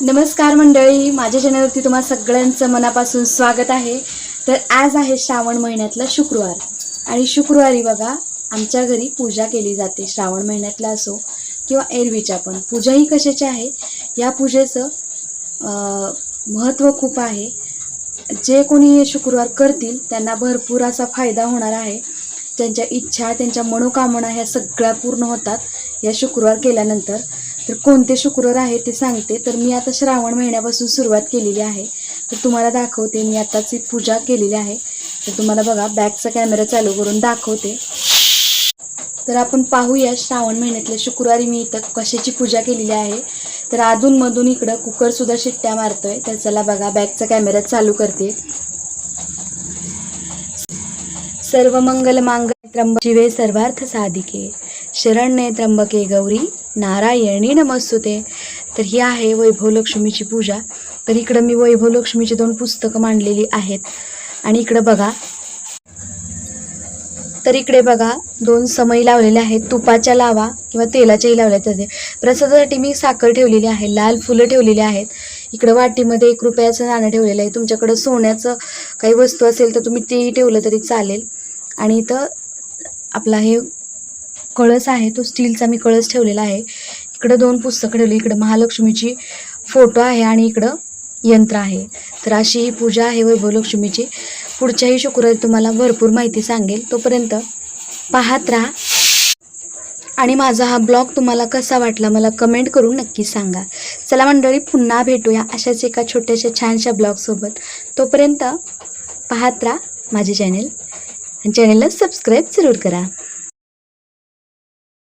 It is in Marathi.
नमस्कार मंडळी माझ्या चॅनलवरती तुम्हा सगळ्यांचं मनापासून स्वागत आहे. तर आज आहे श्रावण महिन्यातला शुक्रवार आणि शुक्रवारी बघा आमच्या घरी पूजा केली जाते. श्रावण महिन्यातला असो किंवा एरवीच्या पण. पूजा ही कशाची आहे? या पूजेचं महत्त्व खूप आहे. जे कोणी हे शुक्रवार करतील त्यांना भरपूर असा फायदा होणार आहे. त्यांच्या इच्छा त्यांच्या मनोकामना ह्या सगळ्या पूर्ण होतात. या शुक्रवार केल्यानंतर तर कोणते शुक्रवार आहे ते सांगते. तर मी आता श्रावण महिन्यापासून सुरुवात केलेली आहे. तर तुम्हाला दाखवते मी आताच ही पूजा केलेली आहे. तर तुम्हाला बघा बॅकचा कॅमेरा चालू करून दाखवते. तर आपण पाहूया श्रावण महिन्यातल्या शुक्रवारी मी इथं कशाची पूजा केलेली आहे. तर अधूनमधून इकडं कुकरसुद्धा शिट्ट्या मारतोय. तर चला बघा बॅकचा कॅमेरा चालू करते. सर्व मंगल मांगल्य त्र्यंब शिवे सर्वार्थ साधिके. शरण्ये त्र्यंबके गौरी. नारायणी नमस्तुते. तर ही आहे वैभव लक्ष्मीची पूजा. तर इकडं मी वैभव लक्ष्मीची दोन पुस्तकं मांडलेली आहेत. आणि इकडं बघा. तर इकडे बघा दोन समई लावलेल्या आहेत. तुपाच्या लावा किंवा तेलाच्याही लावल्या त्याचे प्रसादासाठी मी साखर ठेवलेली आहे लाल फुलं ठेवलेली आहेत. इकडं वाटीमध्ये एक रुपयाचं नाणं ठेवलेलं आहे. तुमच्याकडं सोन्याचं काही वस्तू असेल तर तुम्ही तेही ठेवलं तरी चालेल. आणि इथं आपला हे कळस आहे तो स्टीलचा मी कळस ठेवलेला आहे. इकडं दोन पुस्तकं ठेवली इकडं महालक्ष्मीची फोटो आहे आणि इकडं यंत्र आहे. तर अशी ही पूजा आहे वैभव लक्ष्मीची पुढच्याही शुक्रवारी तुम्हाला भरपूर माहिती सांगेल. तोपर्यंत पाहत राहा. आणि माझा हा ब्लॉग तुम्हाला कसा वाटला मला कमेंट करून नक्की सांगा. चला मंडळी पुन्हा भेटूया अशाच एका छोट्याशा छानशा ब्लॉगसोबत. तोपर्यंत पाहत राहा माझे चॅनेल. आणि चॅनेलला सबस्क्राईब जरूर करा.